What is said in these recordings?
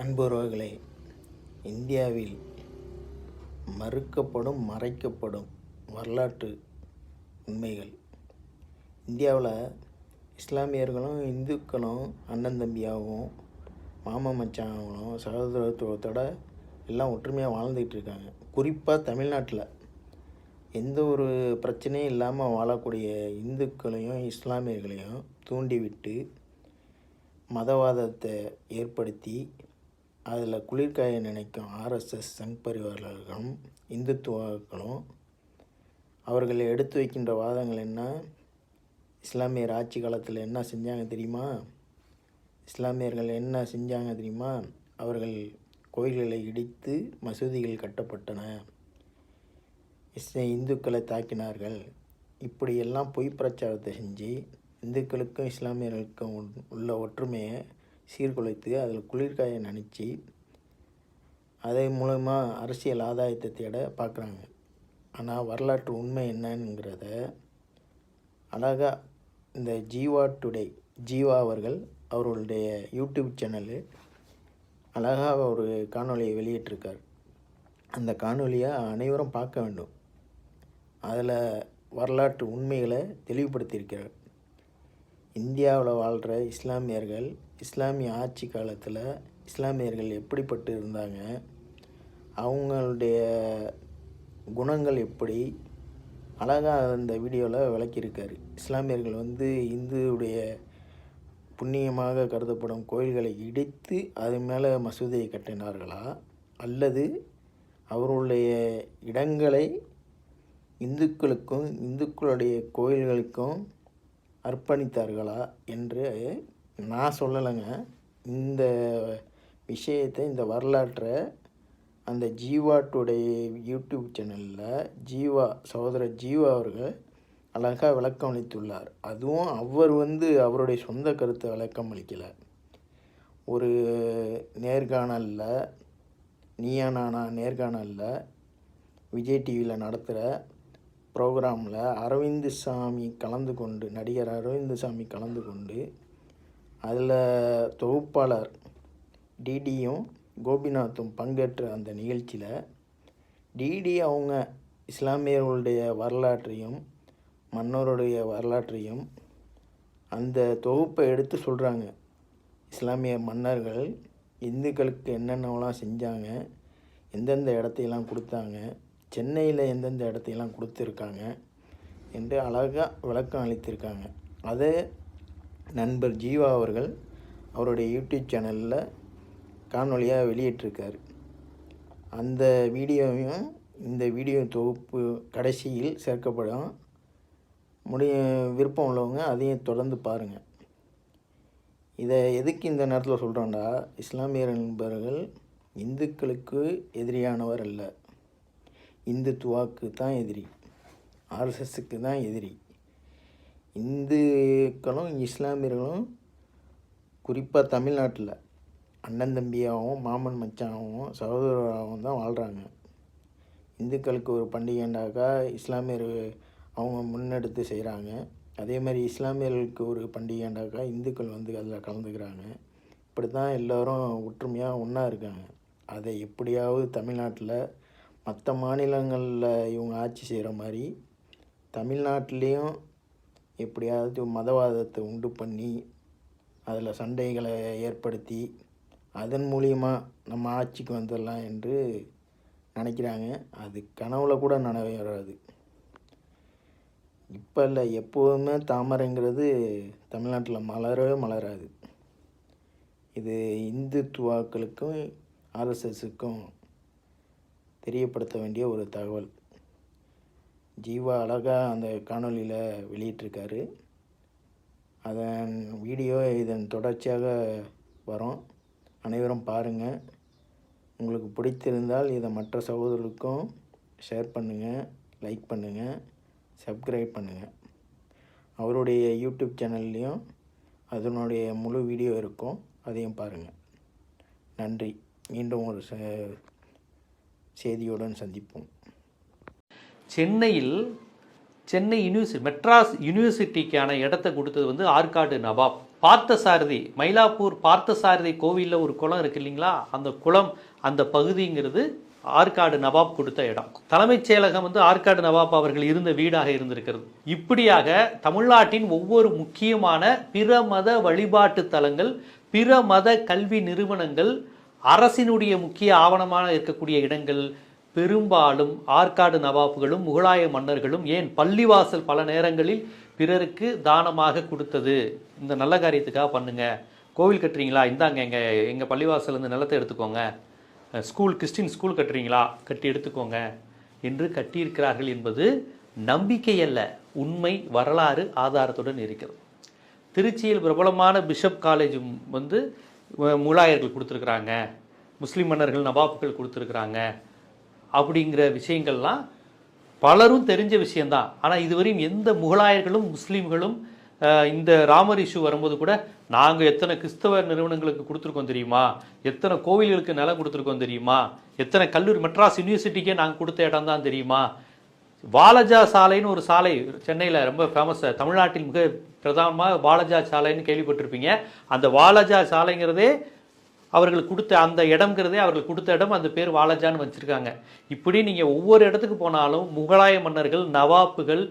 அன்புறவுகளே இந்தியாவில் மறுக்கப்படும் மறைக்கப்படும் வரலாற்று உண்மைகள். இந்தியாவில் இஸ்லாமியர்களும் இந்துக்களும் அண்ணன் தம்பியாகவும் மாமா மச்சாங்களும் சகோதரத்துவத்தோட எல்லாம் ஒற்றுமையாக வாழ்ந்துக்கிட்டு இருக்காங்க. குறிப்பாக தமிழ்நாட்டில் எந்த ஒரு பிரச்சனையும் இல்லாமல் வாழக்கூடிய இந்துக்களையும் இஸ்லாமியர்களையும் தூண்டிவிட்டு மதவாதத்தை ஏற்படுத்தி அதில் குளிர்காய நினைக்கும் ஆர்எஸ்எஸ் சங் பரிவாரர்களும் இந்துத்துவர்களும் அவர்கள் எடுத்து வைக்கின்ற வாதங்கள் என்ன? இஸ்லாமியர் ஆட்சி காலத்தில் என்ன செஞ்சாங்க தெரியுமா? இஸ்லாமியர்கள் என்ன செஞ்சாங்க தெரியுமா? அவர்கள் கோயில்களை இடித்து மசூதிகள் கட்டப்பட்டன. இஸ் இந்துக்களை தாக்கினார்கள். இப்படியெல்லாம் பொய் பிரச்சாரத்தை செஞ்சு இந்துக்களுக்கும் இஸ்லாமியர்களுக்கும் உள்ள ஒற்றுமையை சீர்குலைத்து அதில் குளிர்காய நினச்சி அதை மூலமாக அரசியல் ஆதாயத்தை தேட பார்க்குறாங்க. ஆனால் வரலாற்று உண்மை என்னங்கிறத அழகாக இந்த ஜீவா டுடே ஜீவா அவர்கள் அவர்களுடைய யூடியூப் சேனலு அழகாக ஒரு காணொளியை வெளியிட்டிருக்கார். அந்த காணொலியை அனைவரும் பார்க்க வேண்டும். அதில் வரலாற்று உண்மைகளை தெளிவுபடுத்தியிருக்கிறார். இந்தியாவில் வாழ்கிற இஸ்லாமியர்கள் இஸ்லாமிய ஆட்சி காலத்தில் இஸ்லாமியர்கள் எப்படிப்பட்டு இருந்தாங்க அவங்களுடைய குணங்கள் எப்படி அழகாக அந்த வீடியோவில் விளக்கியிருக்காரு. இஸ்லாமியர்கள் வந்து இந்துவுடைய புண்ணியமாக கருதப்படும் கோயில்களை இடித்து அது மேலே மசூதியை கட்டினார்களா? அல்லது அவருடைய இடங்களை இந்துக்களுக்கும் இந்துக்களுடைய கோயில்களுக்கும் அர்ப்பணித்தார்களா என்று நான் சொல்லலைங்க. இந்த விஷயத்தை இந்த வரலாற்றை அந்த ஜீவா டுடே யூடியூப் சேனலில் ஜீவா சகோதரர் ஜீவா அவர்கள் அழகாக விளக்கம் அளித்துள்ளார். அதுவும் அவர் வந்து அவருடைய சொந்த கருத்தை விளக்கம் அளிக்கலை. ஒரு நேர்காணலில் நீயா நானா நேர்காணலில் விஜய் டிவியில் நடத்துகிற ப்ரோக்ராமில் அரவிந்த் சாமி கலந்து கொண்டு நடிகர் அரவிந்த் சாமி கலந்து கொண்டு அதில் தொகுப்பாளர் டிடியும் கோபிநாத்தும் பங்கேற்ற அந்த நிகழ்ச்சியில் டிடி அவங்க இஸ்லாமியர்களுடைய வரலாற்றையும் மன்னருடைய வரலாற்றையும் அந்த தொகுப்பை எடுத்து சொல்கிறாங்க இஸ்லாமிய மன்னர்கள் இந்துக்களுக்கு என்னென்னலாம் செஞ்சாங்க எந்தெந்த இடத்தையெல்லாம் கொடுத்தாங்க சென்னையில் எந்தெந்த இடத்தையெல்லாம் கொடுத்துருக்காங்க என்று அழகாக விளக்கம் அளித்திருக்காங்க. அதை நண்பர் ஜீவா அவர்கள் அவருடைய யூடியூப் சேனலில் காணொலியாக வெளியிட்டிருக்கார். அந்த வீடியோவையும் இந்த வீடியோ தொகுப்பு கடைசியில் சேர்க்கப்படும் முடிய விருப்பம் உள்ளவங்க அதையும் தொடர்ந்து பாருங்கள் இதை எதுக்கு இந்த நேரத்தில் சொல்கிறோண்டா இஸ்லாமியர் நண்பர்கள் இந்துக்களுக்கு எதிரியானவர் அல்ல. இந்துத்துவாக்கு தான் எதிரி. ஆர்எஸ்எஸ்க்கு தான் எதிரி. இந்துக்களும் இஸ்லாமியர்களும் குறிப்பாக தமிழ்நாட்டில் அண்ணன் தம்பியாகவும் மாமன் மச்சானாகவும் சகோதரராகவும் தான் வாழ்கிறாங்க இந்துக்களுக்கு ஒரு பண்டிகைண்டாக்கா இஸ்லாமியர் அவங்க முன்னெடுத்து செய்கிறாங்க அதே மாதிரி இஸ்லாமியர்களுக்கு ஒரு பண்டிகைண்டாக்கா இந்துக்கள் வந்து அதில் கலந்துக்கிறாங்க. இப்படி தான் எல்லோரும் ஒற்றுமையாக ஒன்றா இருக்காங்க. அதை எப்படியாவது தமிழ்நாட்டில் மற்ற மாநிலங்களில் இவங்க ஆட்சி செய்கிற மாதிரி தமிழ்நாட்டிலையும் எப்படியாவது மதவாதத்தை உண்டு பண்ணி அதில் சண்டைகளை ஏற்படுத்தி அதன் மூலியமாக நம்ம ஆட்சிக்கு வந்துடலாம் என்று நினைக்கிறாங்க. அது கனவுல கூட நிறைவேறாது இப்போ இல்லை எப்போதுமே தாமரைங்கிறது தமிழ்நாட்டில் மலரவே மலராது. இது இந்துத்துவாக்களுக்கும் ஆர்எஸ்எஸுக்கும் தெரியப்படுத்த வேண்டிய ஒரு தகவல். ஜீவா அழகாக அந்த காணொளியில் வெளியிட்டிருக்காரு. அதன் வீடியோ இதன் தொடர்ச்சியாக வரும். அனைவரும் பாருங்கள் உங்களுக்கு பிடித்திருந்தால் இதை மற்ற சகோதரர்களுக்கும் ஷேர் பண்ணுங்கள் லைக் பண்ணுங்கள் சப்ஸ்கிரைப் பண்ணுங்கள் அவருடைய யூடியூப் சேனல்லையும் அதனுடைய முழு வீடியோ இருக்கும். அதையும் பாருங்கள் நன்றி. மீண்டும் ஒரு ச- செய்தியுடன் சந்திப்போம். சென்னையில் சென்னை யூனிவர்சிட்டி மெட்ராஸ் யூனிவர்சிட்டிக்கான இடத்த கொடுத்தது வந்து ஆற்காடு நவாப். பார்த்தசாரதி மயிலாப்பூர் பார்த்தசாரதி கோவிலில் ஒரு குளம் இருக்கு இல்லைங்களா? அந்த குளம் அந்த பகுதிங்கிறது ஆற்காடு நவாப் கொடுத்த இடம். தலைமைச் செயலகம் வந்து ஆற்காடு நவாப் அவர்கள் இருந்த வீடாக இருந்திருக்கிறது. இப்படியாக தமிழ்நாட்டின் ஒவ்வொரு முக்கியமான பிற மத வழிபாட்டு தலங்கள் பிற மத கல்வி நிறுவனங்கள் அரசினுடைய முக்கிய ஆவணமாக இருக்கக்கூடிய இடங்கள் பெரும்பாலும் ஆற்காடு நவாப்புகளும் முகலாய மன்னர்களும் ஏன் பள்ளிவாசல் பல நேரங்களில் பிறருக்கு தானமாக கொடுத்தது? இந்த நல்ல காரியத்துக்காக பண்ணுங்க. கோவில் கட்டுறீங்களா? இந்தாங்க எங்கள் எங்கள் பள்ளிவாசலேருந்து நிலத்தை எடுத்துக்கோங்க. ஸ்கூல் கிறிஸ்டின் ஸ்கூல் கட்டுறீங்களா? கட்டி எடுத்துக்கோங்க. என்று கட்டியிருக்கிறார்கள் என்பது நம்பிக்கை அல்ல உண்மை வரலாறு ஆதாரத்துடன் இருக்கிறது. திருச்சியில் பிரபலமான பிஷப் காலேஜும் வந்து முலாயர்கள் கொடுத்துருக்குறாங்க. முஸ்லீம் மன்னர்கள் நவாப்புகள் கொடுத்துருக்குறாங்க. அப்படிங்கிற விஷயங்கள்லாம் பலரும் தெரிஞ்ச விஷயந்தான் ஆனால் இதுவரையும் எந்த முகலாயர்களும் முஸ்லீம்களும் இந்த ராமர் இஷ்யூ வரும்போது கூட நாங்கள் எத்தனை கிறிஸ்தவ நிறுவனங்களுக்கு கொடுத்துருக்கோம் தெரியுமா? எத்தனை கோவில்களுக்கு நிலம் கொடுத்துருக்கோம் தெரியுமா? எத்தனை கல்லூரி மெட்ராஸ் யூனிவர்சிட்டிக்கே நாங்கள் கொடுத்த இடம் தான் தெரியுமா? வாலஜா சாலைன்னு ஒரு சாலை சென்னையில் ரொம்ப ஃபேமஸ் தமிழ்நாட்டில் மிக பிரதானமாக வாலஜா சாலைன்னு கேள்விப்பட்டிருப்பீங்க. அந்த வாலஜா சாலைங்கிறதே அவர்கள் கொடுத்த அந்த இடம்ங்கிறதே அவர்கள் கொடுத்த இடம் அந்த பேர் வாலஜான்னு வச்சுருக்காங்க. இப்படி நீங்கள் ஒவ்வொரு இடத்துக்கு போனாலும் முகலாய மன்னர்கள் நவாப்புகள்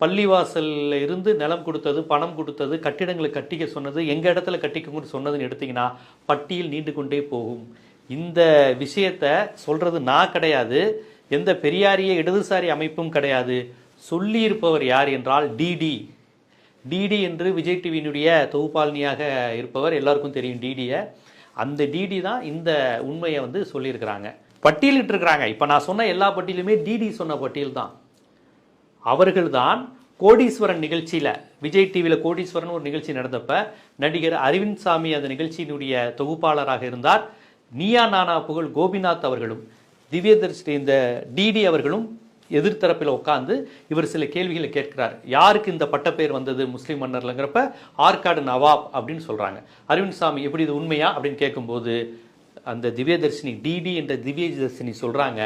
பள்ளிவாசலில் இருந்து நிலம் கொடுத்தது பணம் கொடுத்தது கட்டிடங்களை கட்டிக்க சொன்னது எங்கள் இடத்துல கட்டிக்கணும்னு சொன்னதுன்னு எடுத்திங்கன்னா பட்டியல் நீண்டு கொண்டே போகும். இந்த விஷயத்த சொல்கிறது நான் கிடையாது. எந்த பெரியாரிய இடதுசாரி அமைப்பும் கிடையாது. சொல்லியிருப்பவர் யார் என்றால் டிடி டிடி என்று விஜய் டிவியினுடைய தொகுப்பாளினியாக இருப்பவர் எல்லாருக்கும் தெரியும் டிடியை அந்த டிடி தான் இந்த உண்மையை வந்து சொல்லியிருக்கிறாங்க. பட்டியலிட்டு இருக்கிறாங்க இப்போ நான் சொன்ன எல்லா பட்டியலுமே டிடி சொன்ன பட்டியல் தான். அவர்கள்தான் கோடீஸ்வரன் நிகழ்ச்சியில் விஜய் டிவியில் கோடீஸ்வரன் ஒரு நிகழ்ச்சி நடந்தப்ப நடிகர் அரவிந்த் சாமி அந்த நிகழ்ச்சியினுடைய தொகுப்பாளராக இருந்தார். நீயா நானா புகழ் கோபிநாத் அவர்களும் திவ்யதர்ஷினி இந்த டிடி அவர்களும் எதிர்த்தரப்பில் உட்காந்து இவர் சில கேள்விகளை கேட்கிறார். யாருக்கு இந்த பட்டப்பேர் வந்தது முஸ்லீம் மன்னர்லங்கிறப்ப ஆற்காடு நவாப் அப்படின்னு சொல்கிறாங்க அரவிந்த் சாமி எப்படி இது உண்மையா அப்படின்னு கேட்கும்போது அந்த திவ்யதர்ஷினி டிடி என்ற திவ்யதர்ஷினி சொல்கிறாங்க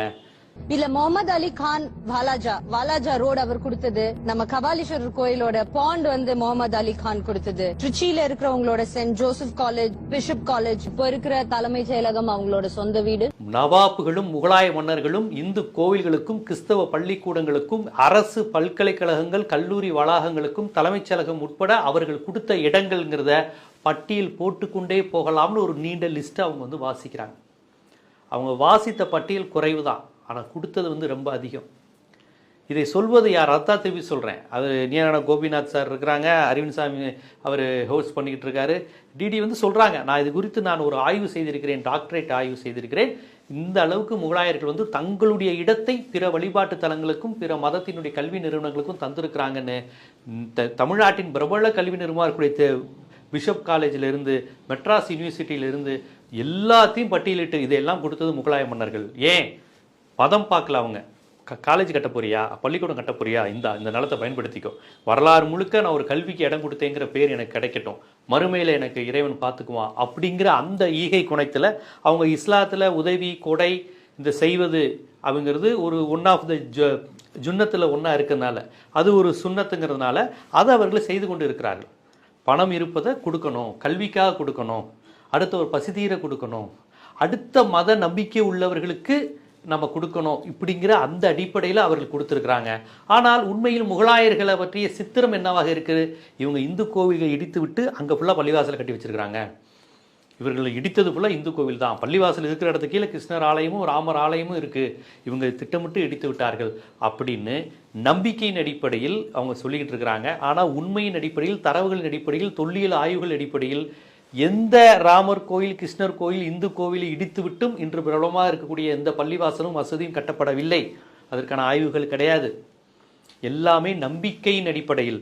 இதுல முகமது அலி கான் வாலாஜா வாலாஜா ரோடு அவர் கொடுத்தது. நம்ம கபாலீஸ்வரர் கோயிலோட பாண்ட் வந்து முகமது அலி கான் கொடுத்தது. திருச்சியில இருக்கிறவங்களோட saint Joseph college bishop college இப்ப இருக்கிற தலைமை செயலகம் அவங்களோட சொந்த வீடு. நவாப்புகளும் முகலாய மன்னர்களும் இந்து கோவில்களுக்கும் கிறிஸ்தவ பள்ளிக்கூடங்களுக்கும் அரசு பல்கலைக்கழகங்கள் கல்லூரி வளாகங்களுக்கும் தலைமைச் செயலகம் உட்பட அவர்கள் கொடுத்த இடங்கள்ங்கிறத பட்டியல் போட்டுக்கொண்டே போகலாம்னு ஒரு நீண்ட லிஸ்ட் அவங்க வந்து வாசிக்கிறாங்க. அவங்க வாசித்த பட்டியல் குறைவு தான் ஆனால் கொடுத்தது வந்து ரொம்ப அதிகம். இதை சொல்வது யார்? அதான் திருப்பி சொல்கிறேன் அது நீயான கோபிநாத் சார் இருக்கிறாங்க. அரவிந்த் சாமி அவர் ஹோஸ்ட் பண்ணிக்கிட்டு இருக்காரு. டிடி வந்து சொல்கிறாங்க நான் இது குறித்து நான் ஒரு ஆய்வு செய்திருக்கிறேன் டாக்டரேட் ஆய்வு செய்திருக்கிறேன். இந்த அளவுக்கு முகலாயர்கள் வந்து தங்களுடைய இடத்தை பிற வழிபாட்டு தலங்களுக்கும் பிற மதத்தினுடைய கல்வி நிறுவனங்களுக்கும் தந்திருக்கிறாங்கன்னு த தமிழ்நாட்டின் பிரபல கல்வி நிறுவனம் இருக்கக்கூடிய பிஷப் காலேஜிலிருந்து மெட்ராஸ் யூனிவர்சிட்டியிலிருந்து எல்லாத்தையும் பட்டியலிட்டு இதையெல்லாம் கொடுத்தது முகலாய மன்னர்கள். ஏன்? மதம் பார்க்கல அவங்க. க- காலேஜ் கட்ட போறியா? பள்ளிக்கூடம் கட்ட போறியா? இந்த இந்த நிலத்தை பயன்படுத்திக்கோ. வரலாறு முழுக்க நான் ஒரு கல்விக்கு இடம் கொடுத்தேங்கிற பேர் எனக்கு கிடைக்கட்டும். மறுமையில் எனக்கு இறைவன் பார்த்துக்குவான் அப்படிங்கிற அந்த ஈகை குணத்தில் அவங்க இஸ்லாத்தில் உதவி கொடை இந்த செய்வது அப்படிங்கிறது ஒரு ஒன் ஆஃப் த ஜ ஜுன்னத்தில் ஒன்றா இருக்கிறதுனால. அது ஒரு சுண்ணத்துங்கிறதுனால அதை அவர்கள் செய்து கொண்டு இருக்கிறார்கள். பணம் இருப்பதை கொடுக்கணும் கல்விக்காக கொடுக்கணும். அடுத்த ஒரு பசிதீர கொடுக்கணும். அடுத்த மத நம்பிக்கை உள்ளவர்களுக்கு நம்ம கொடுக்கணும் இப்படிங்கிற அந்த அடிப்படையில் அவர்கள் கொடுத்துருக்குறாங்க. ஆனால் உண்மையில் முகலாயர்களை பற்றிய சித்திரம் என்னவாக இருக்குது? இவங்க இந்து கோவில்களை இடித்து விட்டு அங்கே ஃபுல்லாக பள்ளிவாசலை கட்டி வச்சிருக்கிறாங்க. இவர்களை இடித்தது ஃபுல்லாக இந்து கோவில் தான். பள்ளிவாசல் இருக்கிற இடத்துக்கு கீழே கிருஷ்ணர் ஆலயமும் ராமர் ஆலயமும் இருக்குது இவங்க திட்டமிட்டு இடித்து விட்டார்கள் அப்படின்னு நம்பிக்கையின் அடிப்படையில் அவங்க சொல்லிக்கிட்டு இருக்கிறாங்க. ஆனால் உண்மையின் அடிப்படையில் தரவுகளின் அடிப்படையில் தொல்லியல் ஆய்வுகள் அடிப்படையில் எந்த ராமர் கோயில் கிருஷ்ணர் கோயில் இந்து கோவிலை இடித்து விட்டும் இன்று பிரபலமாக இருக்கக்கூடிய எந்த பள்ளிவாசலும் வசதியும் கட்டப்படவில்லை. அதற்கான ஆய்வுகள் கிடையாது. எல்லாமே நம்பிக்கையின் அடிப்படையில்.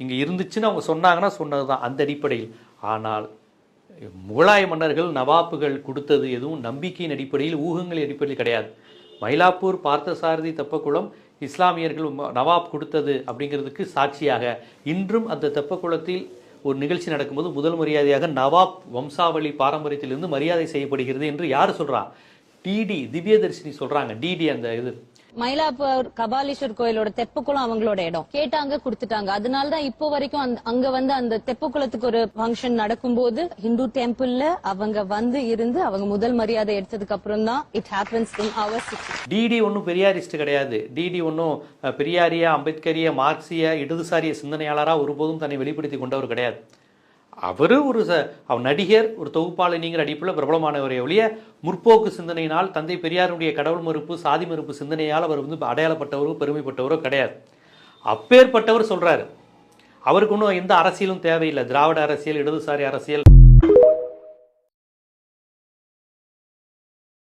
இங்கே இருந்துச்சுன்னு அவங்க சொன்னாங்கன்னா சொன்னது தான் அந்த அடிப்படையில். ஆனால் முகலாய மன்னர்கள் நவாப்புகள் கொடுத்தது எதுவும் நம்பிக்கையின் அடிப்படையில் ஊகங்களின் அடிப்படையில் கிடையாது. மயிலாப்பூர் பார்த்தசாரதி தெப்பக்குளம் இஸ்லாமியர்கள் நவாப் கொடுத்தது அப்படிங்கிறதுக்கு சாட்சியாக இன்றும் அந்த தெப்பக்குளத்தில் ஒரு நிகழ்ச்சி நடக்கும்போது முதல் மரியாதையாக நவாப் வம்சாவளி பாரம்பரியத்திலிருந்து மரியாதை செய்யப்படுகிறது என்று யார் சொல்கிறா டிடி திவ்யதர்ஷினி சொல்கிறாங்க டிடி அந்த இது. மயிலாப்பூர் கபாலீஸ்வர் கோயிலோட தெப்பக்குளம் அவங்களோட இடம். கேட்டாங்க கொடுத்துட்டாங்க. அதனாலதான் இப்போ வரைக்கும் அங்க வந்து அந்த தெப்புக்குளத்துக்கு ஒரு ஃபங்க்ஷன் நடக்கும்போது ஹிந்து டெம்பிள்ல அவங்க வந்து இருந்து அவங்க முதல் மரியாதை எடுத்ததுக்கு அப்புறம் தான் it happens in our DD ஒன்றும் பெரியாரிஸ்ட் கிடையாது. டிடி ஒன்றும் பெரியாரிய அம்பேத்கரிய மார்க்சிய இடதுசாரிய சிந்தனையாளராக ஒருபோதும் தன்னை வெளிப்படுத்தி கொண்டவர் கிடையாது. அவர் ஒரு ச அவர் நடிகர் ஒரு தொகுப்பாளினிங்கிற அடிப்பில் பிரபலமானவரை ஒழிய முற்போக்கு சிந்தனையினால் தந்தை பெரியாருடைய கடவுள் மறுப்பு சாதி மறுப்பு சிந்தனையால் அவர் வந்து அடையாளப்பட்டவரோ பெருமைப்பட்டவரோ கிடையாது. அப்பேற்பட்டவர் சொல்றாரு. அவருக்கு ஒன்றும் எந்த அரசியலும் தேவையில்லை. திராவிட அரசியல் இடதுசாரி அரசியல்